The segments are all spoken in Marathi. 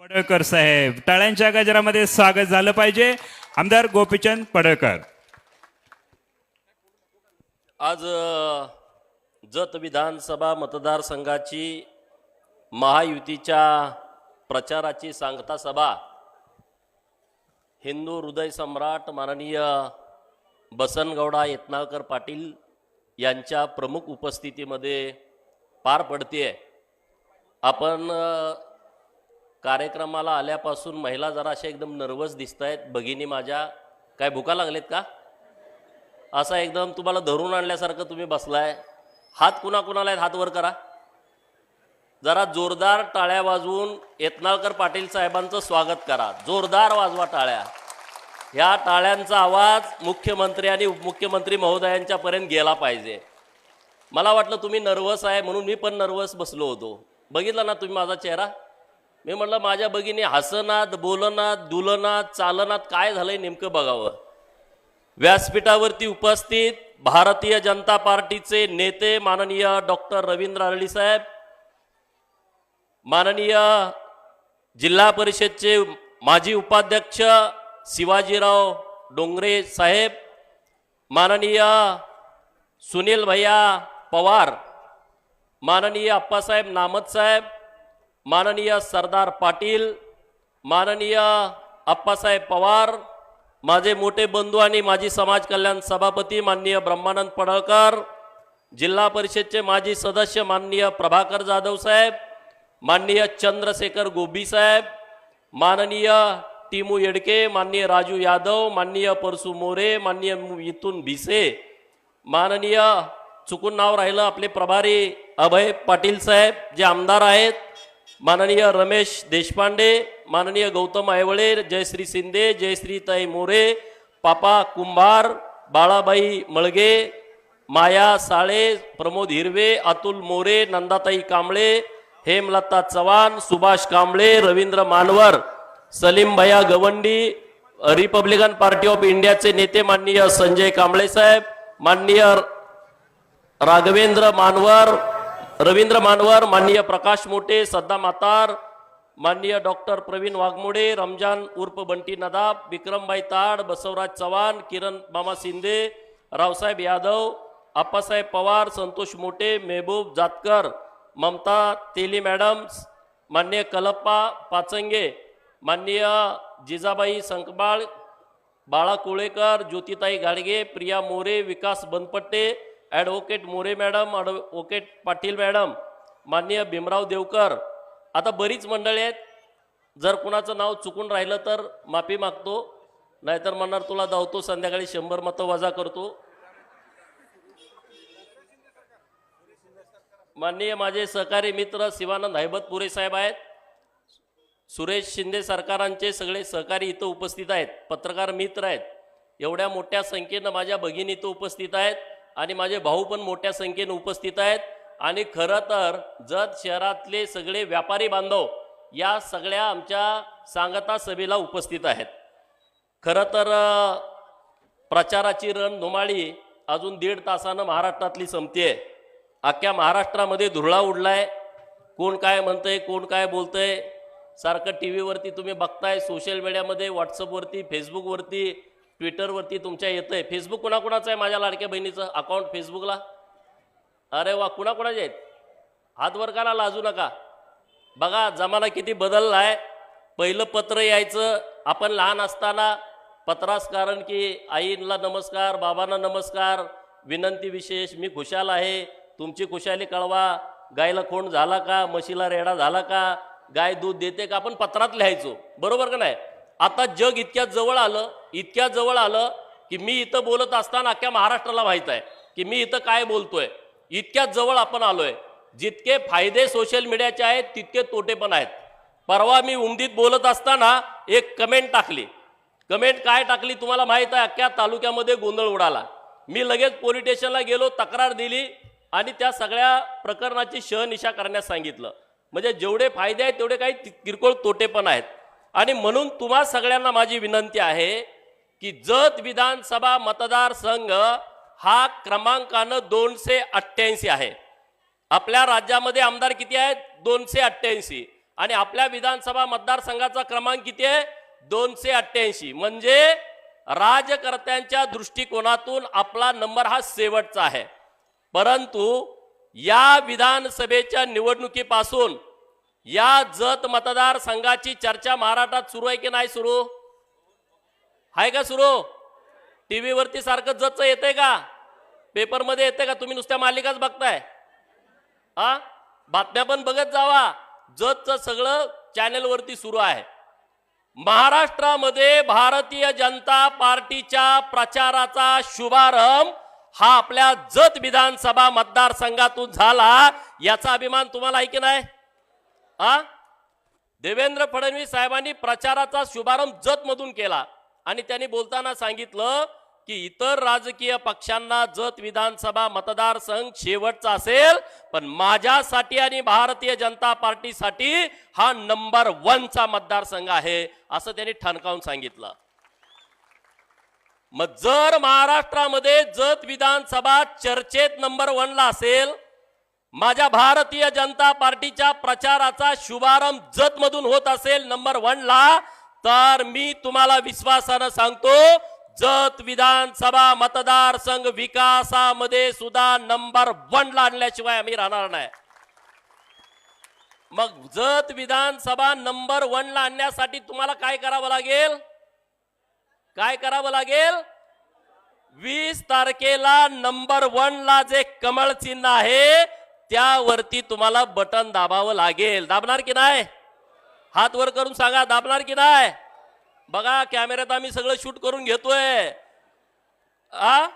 पडळकर साहेब. टाळ्यांच्या गजरामध्ये स्वागत झालं पाहिजे. आमदार गोपीचंद पडळकर. आज जत विधानसभा मतदारसंघाची महायुतीच्या प्रचाराची सांगता सभा. हिंदू हृदय सम्राट माननीय बसनगौडा यत्नाळकर पाटील यांच्या प्रमुख उपस्थितीमध्ये पार पडते आपण कार्यक्रमाला आल्यापासून महिला जरा अशा एकदम नर्वस दिसत आहेत भगिनी माझ्या काय भुका लागलेत का? असा एकदम तुम्हाला धरून आणल्यासारखं तुम्ही बसलाय. हात कुणाकुणाला आहेत? हात वर करा. जरा जोरदार टाळ्या वाजवून येतनाळकर पाटील साहेबांचं स्वागत करा. जोरदार वाजवा टाळ्या. ह्या टाळ्यांचा आवाज मुख्यमंत्री आणि उपमुख्यमंत्री महोदयांच्यापर्यंत गेला पाहिजे. मला वाटलं तुम्ही नर्वस आहे म्हणून मी पण नर्वस बसलो होतो. बघितला ना तुम्ही माझा चेहरा? मी म्हटलं माझ्या भगिनी हसनात बोलनात दुलनात चालनात काय झालंय नेमकं बघावं. व्यासपीठावरती उपस्थित भारतीय जनता पार्टीचे नेते माननीय डॉक्टर रवींद्र आरळी साहेब माननीय जिल्हा परिषदचे माजी उपाध्यक्ष शिवाजीराव डोंगरे साहेब माननीय सुनील भैया पवार माननीय अप्पासाहेब नामत साहेब माननीय सरदार पाटील माननीय अप्पासाहेब पवार माझे मोठे बंधू आणि माजी समाज कल्याण सभापती माननीय ब्रह्मानंद पडळकर जिल्हा परिषदचे माजी सदस्य माननीय प्रभाकर जाधव साहेब माननीय चंद्रशेखर गोबी साहेब माननीय टिमू येडके माननीय राजू यादव माननीय परसू मोरे माननीय इथून भिसे माननीय चुकून नाव राहिलं आपले प्रभारी अभय पाटील साहेब जे आमदार आहेत. माननीय रमेश देशपांडे माननीय गौतम आयवळे जयश्री शिंदे जयश्री ताई मोरे पापा कुंभार बाळाबाई मळगे माया साळे प्रमोद हिरवे अतुल मोरे नंदाताई कांबळे हेमलता चव्हाण सुभाष कांबळे रवींद्र मानवर सलीम भैया गवंडी रिपब्लिकन पार्टी ऑफ इंडियाचे नेते माननीय संजय कांबळे साहेब माननीय राघवेंद्र मानवर रवींद्र मानवर माननीय प्रकाश मोटे सद्दा मातार माननीय डॉक्टर प्रवीण वाघमोडे रमजान उर्फ बंटी नदाब विक्रमबाई ताड बसवराज चव्हाण किरण मामा शिंदे रावसाहेब यादव आप्पासाहेब पवार संतोष मोटे मेहबूब जातकर ममता तेली मॅडम्स माननीय कलप्पा पाचंगे माननीय Jijabai Sankbal Bala Kolekar Jyotitai Gadge Priya More Vikas Banpatte advocate More madam advocate Patil madam माननीय भीमराव देवकर. आता बरीच मंडळी आहेत. जर कुणाचं नाव चुकून राहिलं तर माफी मागतो. नाहीतर म्हणणार तुला धावतो संध्याकाळी शंभर मतं वजा करतो. माननीय माझे सहकारी मित्र शिवानंद हैबत पुरे साहेब आहेत. सुरेश शिंदे सरकारांचे सगळे सहकारी इथं उपस्थित आहेत. पत्रकार मित्र आहेत. एवढ्या मोठ्या संख्येनं माझ्या भगिनी इथं उपस्थित आहेत. आणि माझे भाऊ पण मोठ्या संख्येनं उपस्थित आहेत. आणि खरं तर जत शहरातले सगळे व्यापारी बांधव या सगळ्या आमच्या सांगता सभेला उपस्थित आहेत. खरं तर प्रचाराची प्रचाराची रणधुमाळी अजून दीड तासानं महाराष्ट्रातली संपते अख्ख्या महाराष्ट्रामध्ये धुरळा उडलाय. कोण काय म्हणतंय कोण काय बोलतंय सारखं टी व्हीवरती तुम्ही बघताय सोशल मीडियामध्ये व्हॉट्सअपवरती फेसबुकवरती ट्विटरवरती तुमच्या येतं आहे फेसबुक कुणाकुणाचं आहे माझ्या लाडक्या बहिणीचं? अकाउंट फेसबुकला अरे वा कुणाकुणाचे आहेत? हात वर लाजू नका? बघा जमाना किती बदलला आहे पहिलं पत्र यायचं आपण लहान असताना पत्रास कारण की आईला नमस्कार बाबांना नमस्कार विनंती विशेष मी खुशाल आहे. तुमची खुशाली कळवा. गायला खोंड झाला का? म्हशीला रेडा झाला का? गाय दूध देते का? आपण पत्रात लिहायचो. बरोबर का नाही? आता जग इतक्या जवळ आलं इतक्या जवळ आलं की मी इथं बोलत असताना अख्ख्या महाराष्ट्राला माहीत आहे की मी इथं काय बोलतोय. इतक्या जवळ आपण आलोय. जितके फायदे सोशल मीडियाचे आहेत तितके तोटे पण आहेत. परवा मी उमदीत बोलत असताना एक कमेंट टाकली. कमेंट काय टाकली तुम्हाला माहीत आहे? अख्ख्या तालुक्यामध्ये गोंधळ उडाला. मी लगेच पोलीस स्टेशनला गेलो तक्रार दिली आणि त्या सगळ्या प्रकरणाची शहनिशा करण्यास सांगितलं. म्हणजे जेवढे फायदे आहेत तेवढे काही किरकोळ तोटे पण आहेत. आणि म्हणून तुम्हा सगळ्यांना माझी विनंती आहे की जत विधानसभा मतदारसंघ हा क्रमांकानं दोनशे अठ्ठ्याऐंशी आहे. आपल्या राज्यामध्ये आमदार किती आहेत? दोनशे अठ्ठ्याऐंशी. आणि आपल्या विधानसभा मतदारसंघाचा क्रमांक किती आहे? दोनशे अठ्ठ्याऐंशी. म्हणजे राजकर्त्यांच्या दृष्टिकोनातून आपला नंबर हा शेवटचा आहे. परंतु या विधानसभेच्या निवडणुकीपासून या जत मतदारसंघाची चर्चा महाराष्ट्रात सुरू आहे की नाही सुरू? आहे का सुरू? टी व्हीवरती सारखं जतचं येतंय का? पेपरमध्ये येते का? तुम्ही नुसत्या मालिकाच बघताय. हा बातम्या पण बघत जावा. जतचं सगळं चॅनेलवरती सुरू आहे. महाराष्ट्रामध्ये भारतीय जनता पार्टीच्या प्रचाराचा शुभारंभ हा आपल्या जत विधानसभा मतदारसंघातून झाला. याचा अभिमान तुम्हाला आहे की नाही? हा? देवेंद्र फडणवीस साहेबांनी प्रचाराचा शुभारंभ जतमधून केला आणि त्यांनी बोलताना सांगितलं की इतर राजकीय पक्षांना जत विधानसभा मतदारसंघ शेवटचा असेल पण माझ्यासाठी आणि भारतीय जनता पार्टीसाठी हा नंबर वनचा मतदारसंघ आहे असं त्यांनी ठणकावून सांगितलं. मग जर महाराष्ट्रामध्ये जत विधानसभा चर्चेत नंबर वनला असेल माझ्या भारतीय जनता पार्टीच्या प्रचाराचा शुभारंभ जतमधून होत असेल नंबर वनला तर मी तुम्हाला विश्वासानं सांगतो जत विधानसभा मतदारसंघ विकासामध्ये सुद्धा नंबर वनला आणल्याशिवाय आम्ही राहणार नाही. मग जत विधानसभा नंबर वनला आणण्यासाठी तुम्हाला काय करावं लागेल? काय करावं लागेल? वीस तारखेला नंबर वनला जे कमळ चिन्ह आहे त्यावरती तुम्हाला बटन दाबावं लागेल. दाबणार की नाही? हात वर करून सांगा दाबणार की नाही? बघा कॅमेऱ्यात आम्ही सगळं शूट करून घेतोय. आ?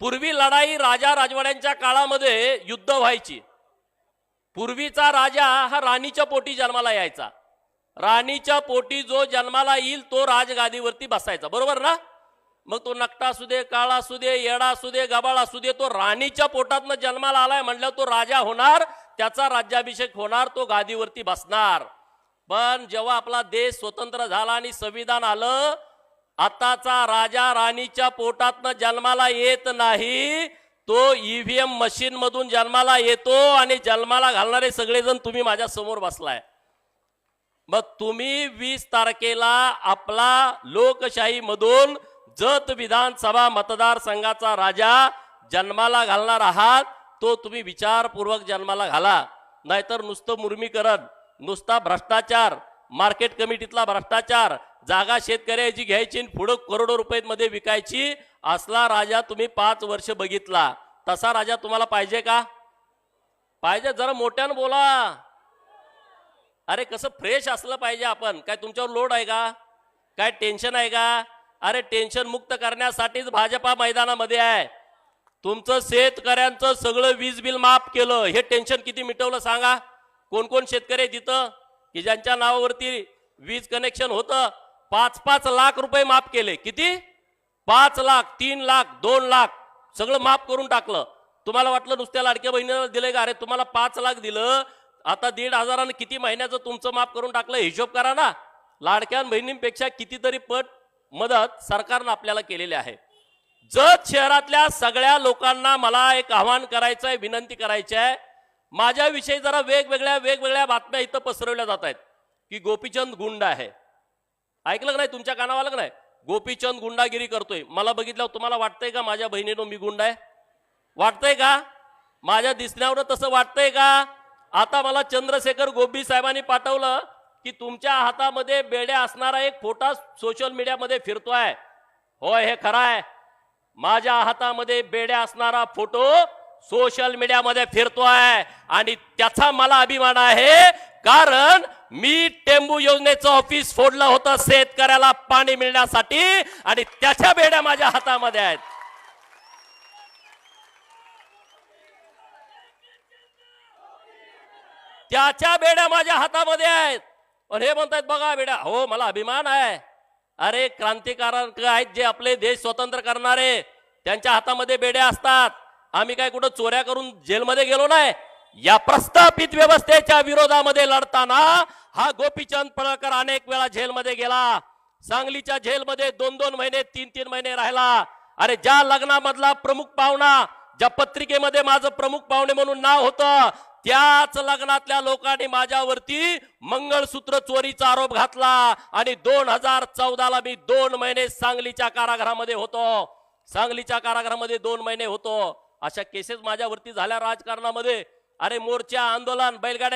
पूर्वी लढाई राजा राजवाड्यांच्या काळामध्ये युद्ध व्हायची. पूर्वीचा राजा हा राणीच्या पोटी जन्माला यायचा. राणीच्या पोटी जो जन्माला येईल तो राजगादीवरती बसायचा. बरोबर ना? मग तो नकटा असू दे काळा असू दे येडा असू दे गबाळ असू दे तो राणीच्या पोटातनं जन्माला आलाय म्हणल्यावर तो राजा होणार त्याचा राज्याभिषेक होणार तो गादीवरती बसणार. पण जेव्हा आपला देश स्वतंत्र झाला आणि संविधान आलं आताचा राजा राणीच्या पोटातनं जन्माला येत नाही तो ईव्हीएम मशीन मधून जन्माला येतो आणि जन्माला घालणारे सगळेजण तुम्ही माझ्यासमोर बसलाय. मग तुम्ही वीस तारखेला आपला लोकशाही मधून जत विधानसभा मतदारसंघाचा राजा जन्माला घालणार आहात तो तुम्ही विचारपूर्वक जन्माला घाला. नाहीतर नुसतं मुर्मीकरण नुसता भ्रष्टाचार मार्केट कमिटीतला भ्रष्टाचार जागा शेतकऱ्याची घ्यायची आणि पुढं करोडो रुपयांमध्ये विकायची असला राजा तुम्ही पाच वर्ष बघितला. तसा राजा तुम्हाला पाहिजे का? पाहिजे जरा मोठ्यानं बोला. अरे कसं फ्रेश असलं पाहिजे आपण. काय तुमच्यावर लोड आहे का? काय टेन्शन आहे का? अरे टेन्शन मुक्त करण्यासाठीच भाजपा मैदानामध्ये आहे. तुमचं शेतकऱ्यांचं सगळं वीज बिल माफ केलं हे टेन्शन किती मिटवलं सांगा. कोण कोण शेतकरी आहे तिथं? की ज्यांच्या नावावरती वीज कनेक्शन होतं पाच पाच लाख रुपये माफ केले. किती? पाच लाख तीन लाख दोन लाख सगळं माफ करून टाकलं. तुम्हाला वाटलं नुसत्या लाडक्या बहिणीला दिले का? अरे तुम्हाला पाच लाख दिलं आता दीड हजारानं किती महिन्याचं तुमचं माफ करून टाकलं? हिशोब करा ना. लाडक्या बहिणींपेक्षा कितीतरी पट मदत सरकारनं आपल्याला केलेली आहे. जत शहरातल्या सगळ्या लोकांना मला एक आव्हान करायचं आहे विनंती करायची आहे माझ्याविषयी जरा वेगवेगळ्या वेगवेगळ्या बातम्या इथं पसरवल्या जात आहेत की गोपीचंद गुंड आहे. ऐकलं का नाही तुमच्या कानावर का नाही? गोपीचंद गुंडागिरी करतोय. मला बघितल्यावर तुम्हाला वाटतंय का माझ्या बहिणीनं मी गुंड आहे? वाटतंय का? माझ्या दिसण्यावर तसं वाटतंय का? आता मला चंद्रशेखर गोपी साहेबांनी पाठवलं की तुमच्या हातामध्ये बेड्या असणारा एक फोटा सोशल मीडियामध्ये फिरतोय. होय हे खरं आहे माझ्या हातामध्ये बेड्या असणारा फोटो सोशल मीडियामध्ये फिरतोय. आणि त्याचा मला अभिमान आहे कारण मी टेंबू योजनेचं ऑफिस फोडलं होतं शेतकऱ्याला पाणी मिळण्यासाठी आणि त्याच्या बेड्या माझ्या हातामध्ये आहेत. त्याच्या बेड्या माझ्या हातामध्ये आहेत. पण हे म्हणतायत बघा बेड्या हो मला अभिमान आहे. अरे क्रांतिकारक आहेत जे आपले देश स्वतंत्र करणारे. त्यांच्या हातामध्ये बेड्या असतात. आम्ही काय कुठं चोऱ्या करून जेलमध्ये गेलो नाही? या प्रस्थापित व्यवस्थेच्या विरोधामध्ये लढताना हा गोपीचंद पळकर अनेक वेळा जेलमध्ये गेला. सांगलीच्या जेलमध्ये दोन दोन महिने तीन तीन महिने राहिला. अरे ज्या लग्नामधला प्रमुख पाहुणा ज्या पत्रिकेमध्ये माझं प्रमुख पाहुणे म्हणून नाव होतं त्याच लग्नातल्या लोकांनी माझ्यावरती मंगळसूत्र चोरीचा आरोप घातला. आणि दोन हजार चौदाला मी दोन महिने सांगलीच्या कारागृहामध्ये होतो. सांगलीच्या कारागृहामध्ये दोन महिने होतो. अशा केसेस माझ्यावरती झाल्या राजकारणामध्ये. अरे मोर्चा आंदोलन बैलगाड्या